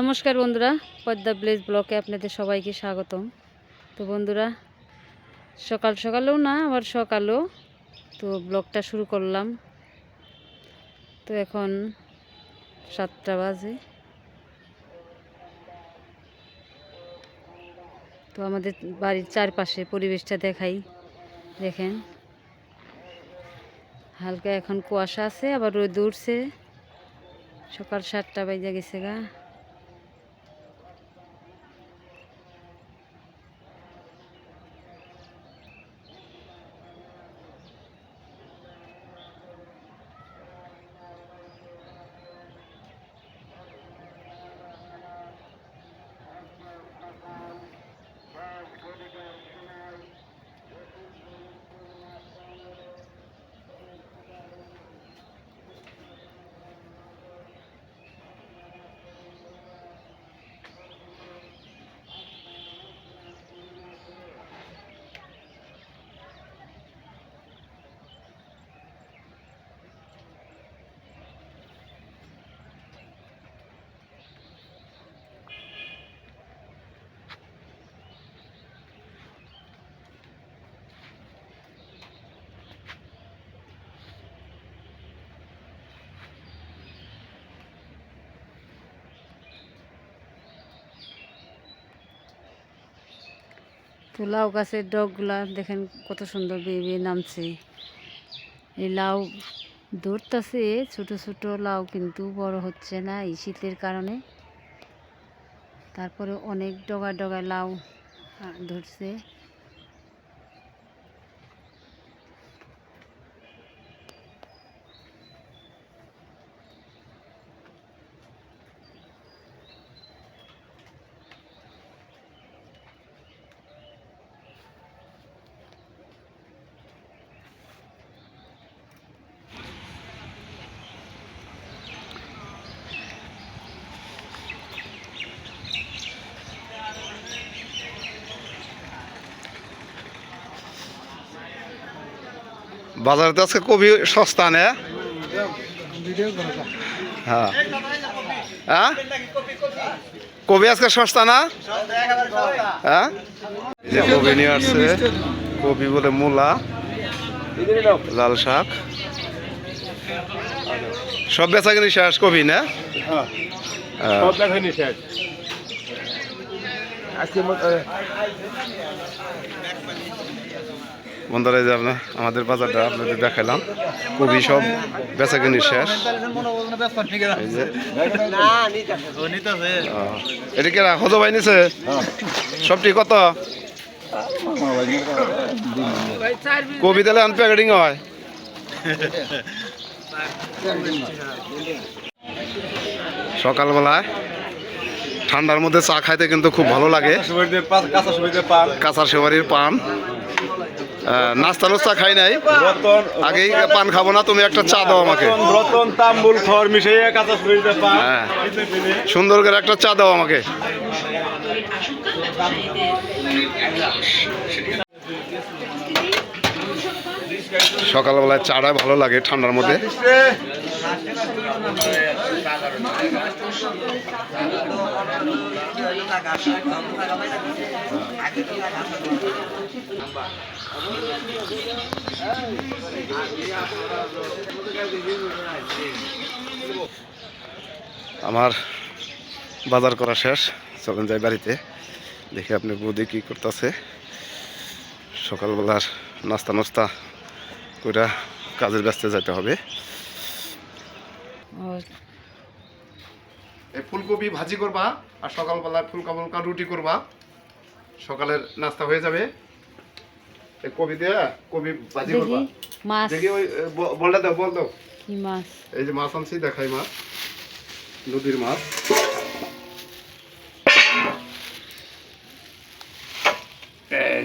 নমস্কার বন্ধুরা, পদ্মা ব্লেজ ব্লকে আপনাদের সবাইকে স্বাগতম। তো বন্ধুরা, সকাল সকালেও না, আবার সকালেও তো ব্লগটা শুরু করলাম। তো এখন সাতটা বাজে। তো আমাদের বাড়ির চারপাশে পরিবেশটা দেখাই, দেখেন। হালকা এখন কুয়াশা আছে, আবার রোদ উঠছে। সকাল সাতটা বাজে গেছে গা। তো লাউ গাছের ডগগুলা, দেখেন কত সুন্দর বেয়ে বেয়ে নামছে। এই লাউ ধরতেছে, ছোট ছোট লাউ কিন্তু বড় হচ্ছে না এই শীতের কারণে। তারপরে অনেক ডগা ডগা লাউ ধরছে। বাজারে তো আজকে কবি সস্তা, নে? হ্যাঁ। হ্যাঁ? কবি আজকে সস্তা না? হ্যাঁ? কবি নিয়ে আসছে, কবি বলে মূলা, লাল শাক। সব বেচা কিনি শেষ, কবি, না? হ্যাঁ। সব শেষ। বন্ধুরা যে আপনার আমাদের বাজারটা আপনাদের দেখালাম। কবি সব বেচা কিনি শেষ এটা কি রাখো তো ভাই নিছে? সবটি কত? কবি দিলে আনপ্যাকেটিং হয়। সকালবেলায় ঠান্ডার মধ্যে চা খাইতে কিন্তু খুব ভালো লাগে। কাঁচা সেবারির পান। নাস্তা নাস্তা খাই নাই। রতন আগেই পান খাব না তুমি একটা চা দাও আমাকে। রতন রতন তাম্বুল খড় মিশিয়ে কাঁচা হ্যাঁ। সুন্দর করে একটা চা দাও আমাকে। সকালবেলায় চাটা ভালো লাগে ঠান্ডার মধ্যে। আমার বাজার করা শেষ। চলেন যাই বাড়িতে। দেখি আপনি বৌদি কী করতেছে। সকালবেলার নাস্তা নাস্তা কইরা কাজের ব্যস্তে যেতে হবে। এই ফুলকপি ভাজি করবা আর সকালবেলায় ফুলকা ফুলকা রুটি করবা। সকালের নাস্তা হয়ে যাবে। কবি দিয়ে কবি ভাজি করবা। দেখি মাছ। দেখি ওই বলটা দাও বল দাও। কি মাছ? এই যে মাছ আনছি দেখাই মাছ। নদীর মাছ।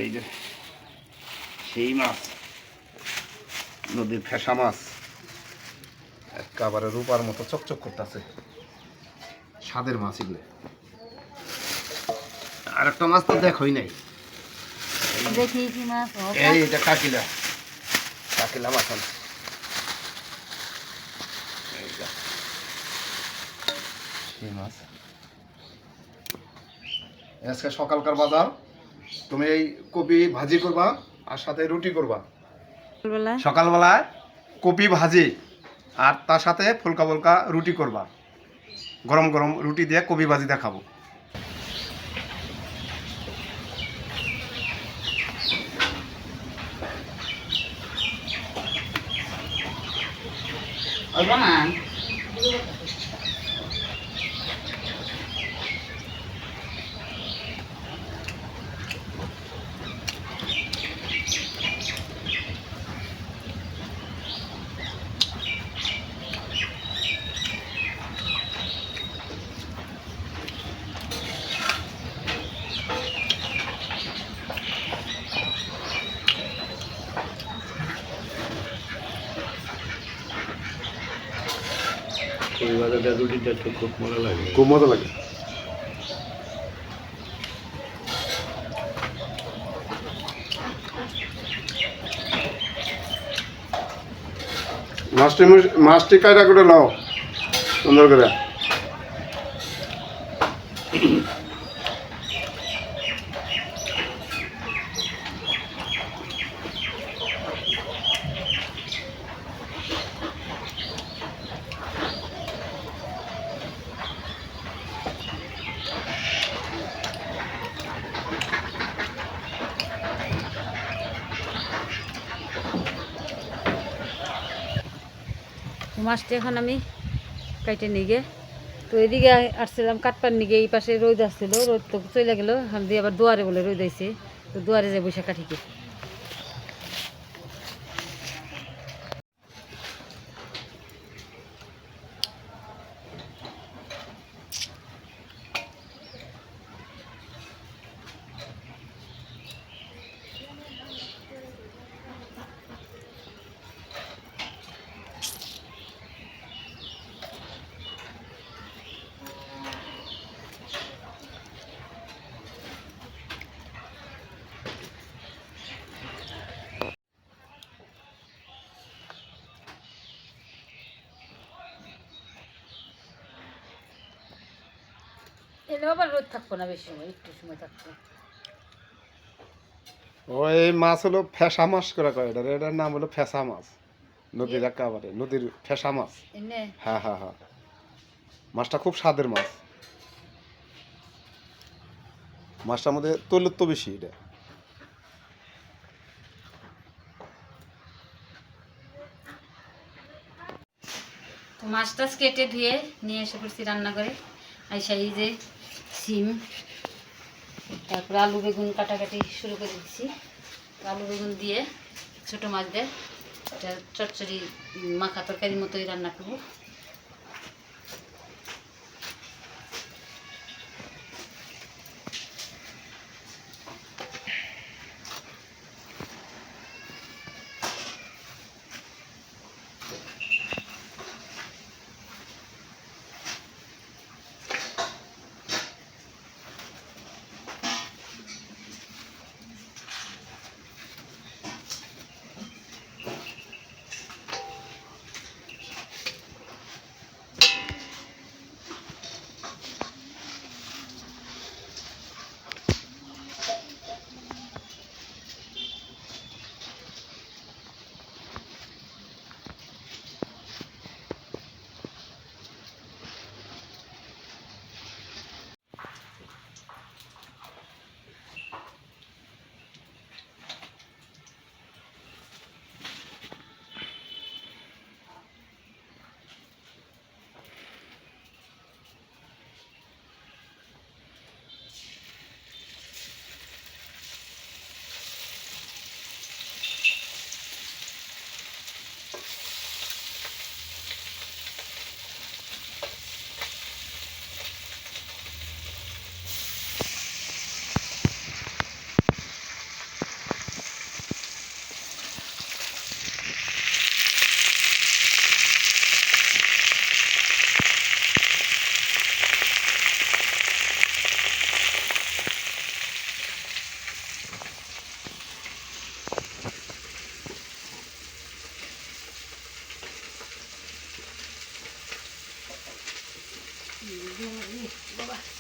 এই যে সেই মাছ। নদীর ফেসা মাছ। একেবারে রূপার মতো চকচক করতেছে। স্বাদের মাছ এগুলো। আর একটা মাছ তো দেখোই নাই। দেখি কি মাছ এই এটা কাকিলা। কাকিলা মাছ এই মাছ? আজকে সকালকার বাজার। তুমি এই কপি ভাজি করবা আর সাথে রুটি করবা। সকালবেলায় কপি ভাজি আর তার সাথে ফুলকা ফুলকা রুটি করবা। গরম গরম রুটি দিয়ে কপি ভাজি দেখাবো। 얼마 만? খুব মজা লাগে। খুব মজা লাগে। মাছটি মাছটি কায়দা করে নাও সুন্দর করে। মাছটা এখন আমি কাইটে নিগে তো এদিকে আসছিলাম কাটপার নিগে এই পাশে রোদ আসছিল, রোদ তো চলে গেলো, এখন দিয়ে আবার দুয়ারে বলে রোদ আইছে, তো দুয়ারে যে বৈশাখ কাঠিকে এলেও আবার রোদ থাকব না বেশি সময় একটু সময় থাকব। ওই মাছ হলো ফেসা মাছ করে কয় এটার এটার নাম হলো ফেসা মাছ। নদীর একেবারে নদীর ফেসা মাছ। হ্যাঁ হ্যাঁ হ্যাঁ। মাছটা খুব স্বাদের মাছ। মাছটার মধ্যে তৈলত্ব বেশি এটা। তো মাছ টাছ কেটে ধুয়ে নিয়ে এসে পড়ছি রান্না করে আইসা এই যে সিম, তারপরে আলু বেগুন কাটাকাটি শুরু করে দিচ্ছি আলু বেগুন দিয়ে ছোটো মাছ দিয়ে চচ্চড়ি মাখা তরকারির মতোই রান্না করব। 你用力，老板。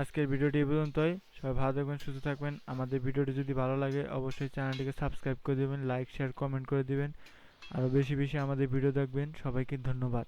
আজকের ভিডিওটি এই পর্যন্তই। সবাই ভালো থাকবেন, সুস্থ থাকবেন। আমাদের ভিডিওটি যদি ভালো লাগে, অবশ্যই চ্যানেলটিকে সাবস্ক্রাইব করে দেবেন, লাইক, শেয়ার, কমেন্ট করে দেবেন। আরও বেশি বেশি আমাদের ভিডিও দেখবেন। সবাইকে ধন্যবাদ।